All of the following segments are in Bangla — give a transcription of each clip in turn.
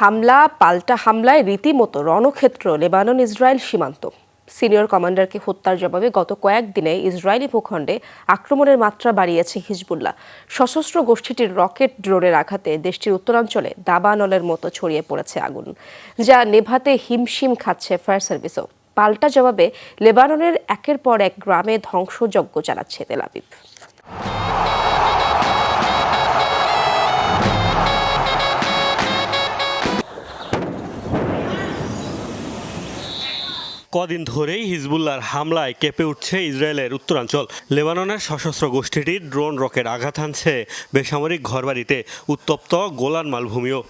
হামলা, পাল্টা হামলায় রীতিমতো রণক্ষেত্র, লেবানন, ইসরায়েল সীমান্ত। সিনিয়র কমান্ডারকে হত্যার জবাবে গত কয়েকদিনে ইসরায়েলি ভূখণ্ডে আক্রমণের মাত্রা বাড়িয়েছে হিজবুল্লাহ। সশস্ত্র গোষ্ঠীটির রকেট ড্রোনের আঘাতে দেশটির উত্তরাঞ্চলে দাবানলের মতো ছড়িয়ে পড়েছে আগুন, যা নেভাতে হিমশিম খাচ্ছে ফায়ার সার্ভিসও। পাল্টা জবাবে লেবাননের একের পর এক গ্রামে ধ্বংসযজ্ঞ চালাচ্ছে তেল কদিন ধরেই হিজবুল্লার হামলায় কেঁপে উঠছে ইসরায়েলের উত্তরাঞ্চল। লেবাননের সশস্ত্র গোষ্ঠীটি ড্রোন রকেট আঘাত হানছে। বেসামরিক ঘরবাড়িতে উত্তপ্ত গোলান মালভূমিও।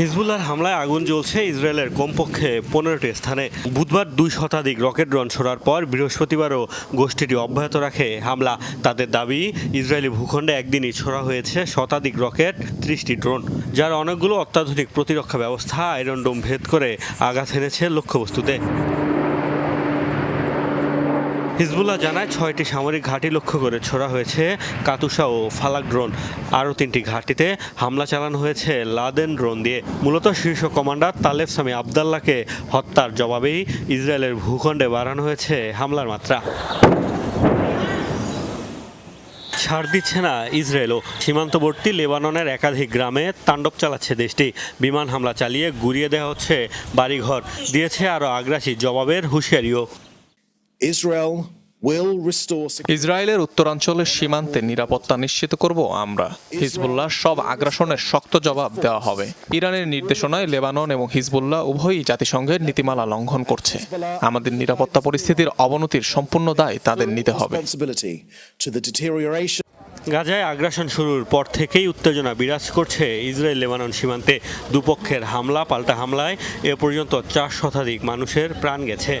হিজবুল্লাহর হামলায় আগুন জ্বলছে ইসরায়েলের কমপক্ষে পনেরোটি স্থানে। বুধবার দুই শতাধিক রকেট রন ছোড়ার পর বৃহস্পতিবারও গোষ্ঠীটি অব্যাহত রাখে হামলা। তাদের দাবি, ইসরায়েলি ভূখণ্ডে একদিনই ছোড়া হয়েছে শতাধিক রকেট, ত্রিশটি ড্রোন, যার অনেকগুলো অত্যাধুনিক প্রতিরক্ষা ব্যবস্থা, আয়রন ডোম ভেদ করে আঘাত এনেছে লক্ষ্যবস্তুতে। হিজবুল্লাহ জানায় ছয়টি সামরিক ঘাঁটি লক্ষ্য করে ছোড়া হয়েছে কাতুসা ও ফালাক ড্রোন। আরও তিনটি ঘাঁটিতে হামলা চালানো হয়েছে লাদেন ড্রোন দিয়ে। মূলত শীর্ষ কমান্ডার তালেব সামি আবদাল্লাকে হত্যার জবাবেই ইসরায়েলের ভূখণ্ডে বাড়ানো হয়েছে হামলার মাত্রা। ছাড় দিচ্ছে না ইসরায়েলও সীমান্তবর্তী লেবাননের একাধিক গ্রামে তাণ্ডব চালাচ্ছে দেশটি। বিমান হামলা চালিয়ে গুড়িয়ে দেওয়া হচ্ছে বাড়িঘর, দিয়েছে আরও আগ্রাসী জবাবের হুঁশিয়ারিও। ইসরায়েলের উত্তরাঞ্চলের সীমান্তে নিরাপত্তা নিশ্চিত করব আমরা। হিজবুল্লাহ সব আগ্রাসনের শক্ত জবাব দেওয়া হবে। ইরানের নির্দেশনায় লেবানন এবং হিজবুল্লাহ উভয়ই জাতিসংঘের নীতিমালা লঙ্ঘন করছে। আমাদের নিরাপত্তা পরিস্থিতির অবনতির সম্পূর্ণ দায় তাদের নিতে হবে। Responsibility to the deterioration গাজায় আগ্রাসন শুরুর পর থেকেই উত্তেজনা বিরাজ করছে ইসরায়েল লেবানন সীমান্তে। দুপক্ষের হামলা পাল্টা হামলায় এ পর্যন্ত চার শতাধিক মানুষের প্রাণ গেছে।